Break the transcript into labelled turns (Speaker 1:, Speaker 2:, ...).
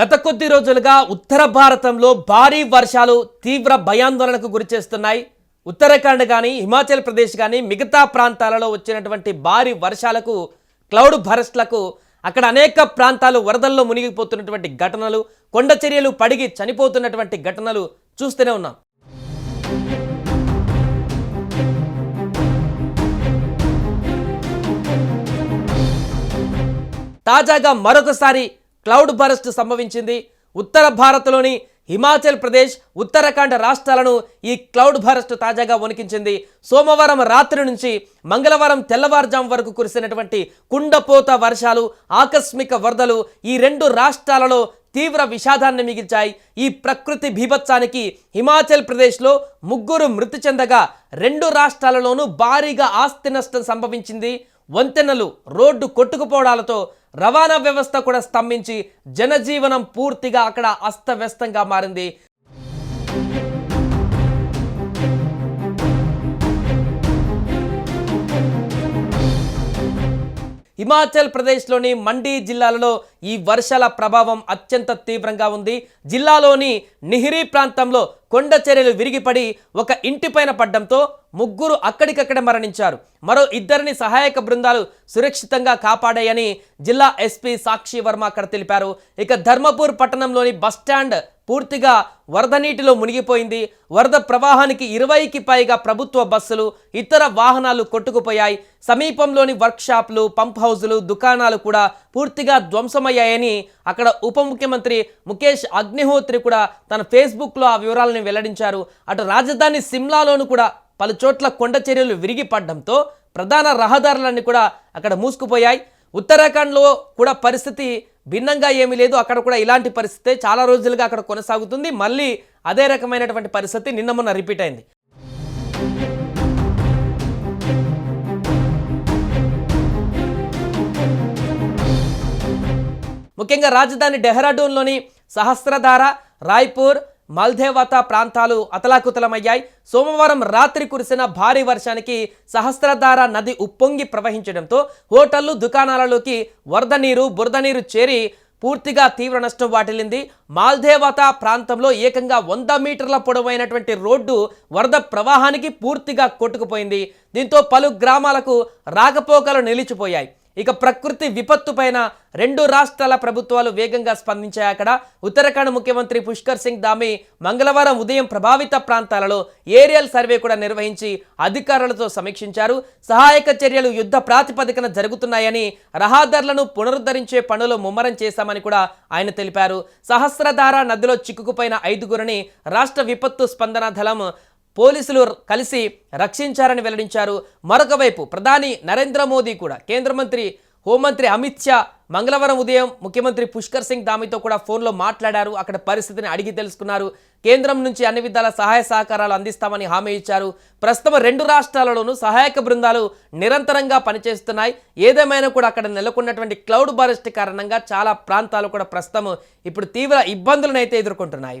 Speaker 1: గత కొద్ది రోజులుగా ఉత్తర భారతంలో భారీ వర్షాలు తీవ్ర భయాందోళనకు గురిచేస్తున్నాయి ఉత్తరాఖండ్ కానీ హిమాచల్ ప్రదేశ్ కానీ మిగతా ప్రాంతాలలో వచ్చినటువంటి భారీ వర్షాలకు క్లౌడ్ భరస్ట్లకు అక్కడ అనేక ప్రాంతాలు వరదల్లో మునిగిపోతున్నటువంటి ఘటనలు కొండ చర్యలు పడిగి చనిపోతున్నటువంటి ఘటనలు చూస్తూనే ఉన్నాం. తాజాగా మరొకసారి క్లౌడ్ బరస్ట్ సంభవించింది. ఉత్తర భారత్లోని హిమాచల్ ప్రదేశ్ ఉత్తరాఖండ్ రాష్ట్రాలను ఈ క్లౌడ్ బరస్ట్ తాజాగా వణికించింది. సోమవారం రాత్రి నుంచి మంగళవారం తెల్లవారుజాం వరకు కురిసినటువంటి కుండపోత వర్షాలు ఆకస్మిక వరదలు ఈ రెండు రాష్ట్రాలలో తీవ్ర విషాదాన్ని మిగిల్చాయి. ఈ ప్రకృతి బీభత్సానికి హిమాచల్ ప్రదేశ్లో ముగ్గురు మృతి చెందగా రెండు రాష్ట్రాలలోనూ భారీగా ఆస్తి నష్టం సంభవించింది. వంతెనలు రోడ్డు కొట్టుకుపోవడాలతో రవాణా వ్యవస్థ కూడా స్తంభించి జనజీవనం పూర్తిగా అక్కడ అస్తవ్యస్తంగా మారింది. హిమాచల్ ప్రదేశ్లోని మండి జిల్లాలలో ఈ వర్షాల ప్రభావం అత్యంత తీవ్రంగా ఉంది. జిల్లాలోని నిహిరీ ప్రాంతంలో కొండ చర్యలు విరిగిపడి ఒక ఇంటిపైన పడ్డంతో ముగ్గురు అక్కడికక్కడ మరణించారు. మరో ఇద్దరిని సహాయక బృందాలు సురక్షితంగా కాపాడాయని జిల్లా ఎస్పీ సాక్షి వర్మ అక్కడ తెలిపారు. ఇక ధర్మపూర్ పట్టణంలోని బస్టాండ్ పూర్తిగా వరద నీటిలో మునిగిపోయింది. వరద ప్రవాహానికి ఇరవైకి పైగా ప్రభుత్వ బస్సులు ఇతర వాహనాలు కొట్టుకుపోయాయి. సమీపంలోని వర్క్షాప్లు పంప్ హౌజులు దుకాణాలు కూడా పూర్తిగా ధ్వంసమయ్యాయని అక్కడ ఉప ముఖ్యమంత్రి ముఖేష్ అగ్నిహోత్రి కూడా తన ఫేస్బుక్లో ఆ వివరాలను వెల్లడించారు. అటు రాజధాని సిమ్లాలోను కూడా పలు చోట్ల కొండ చర్యలు విరిగిపడడంతో ప్రధాన రహదారులన్నీ కూడా అక్కడ మూసుకుపోయాయి. ఉత్తరాఖండ్లో కూడా పరిస్థితి భిన్నంగా ఏమీ లేదు. అక్కడ కూడా ఇలాంటి పరిస్థితి చాలా రోజులుగా అక్కడ కొనసాగుతుంది. మళ్ళీ అదే రకమైనటువంటి పరిస్థితి నిన్న మొన్న రిపీట్ అయింది. ముఖ్యంగా రాజధాని డెహ్రాడూన్లోని సహస్రధార రాయ్పూర్ మల్దేవత ప్రాంతాలు అతలాకుతలమయ్యాయి. సోమవారం రాత్రి కురిసిన భారీ వర్షానికి సహస్రధార నది ఉప్పొంగి ప్రవహించడంతో హోటళ్ళు దుకాణాలలోకి వరద నీరు బురద నీరు చేరి పూర్తిగా తీవ్ర నష్టం వాటిల్లింది. మాల్దేవత ప్రాంతంలో ఏకంగా వంద మీటర్ల పొడవైనటువంటి రోడ్డు వరద ప్రవాహానికి పూర్తిగా కొట్టుకుపోయింది. దీంతో పలు గ్రామాలకు రాకపోకలు నిలిచిపోయాయి. ఇక ప్రకృతి విపత్తు పైన రెండు రాష్ట్రాల ప్రభుత్వాలు వేగంగా స్పందించాయి. అక్కడ ఉత్తరాఖండ్ ముఖ్యమంత్రి పుష్కర్ సింగ్ దామి మంగళవారం ఉదయం ప్రభావిత ప్రాంతాలలో ఏరియల్ సర్వే కూడా నిర్వహించి అధికారులతో సమీక్షించారు. సహాయక చర్యలు యుద్ధ ప్రాతిపదికన జరుగుతున్నాయని రహదారులను పునరుద్ధరించే పనులు ముమ్మరం చేశామని కూడా ఆయన తెలిపారు. సహస్రధార నదిలో చిక్కుకుపోయిన ఐదుగురిని రాష్ట్ర విపత్తు స్పందన దళం పోలీసులు కలిసి రక్షించారని వెల్లడించారు. మరొక వైపు ప్రధాని నరేంద్ర మోదీ కూడా కేంద్ర మంత్రి హోంమంత్రి అమిత్ షా మంగళవారం ఉదయం ముఖ్యమంత్రి పుష్కర్ సింగ్ దామితో కూడా ఫోన్లో మాట్లాడారు. అక్కడ పరిస్థితిని అడిగి తెలుసుకున్నారు. కేంద్రం నుంచి అన్ని విధాల సహాయ సహకారాలు అందిస్తామని హామీ ఇచ్చారు. ప్రస్తుతం రెండు రాష్ట్రాలలోనూ సహాయక బృందాలు నిరంతరంగా పనిచేస్తున్నాయి. ఏదేమైనా కూడా అక్కడ నెలకొన్నటువంటి క్లౌడ్ బరస్ట్ కారణంగా చాలా ప్రాంతాలు కూడా ప్రస్తుతం ఇప్పుడు తీవ్ర ఇబ్బందులను అయితే ఎదుర్కొంటున్నాయి.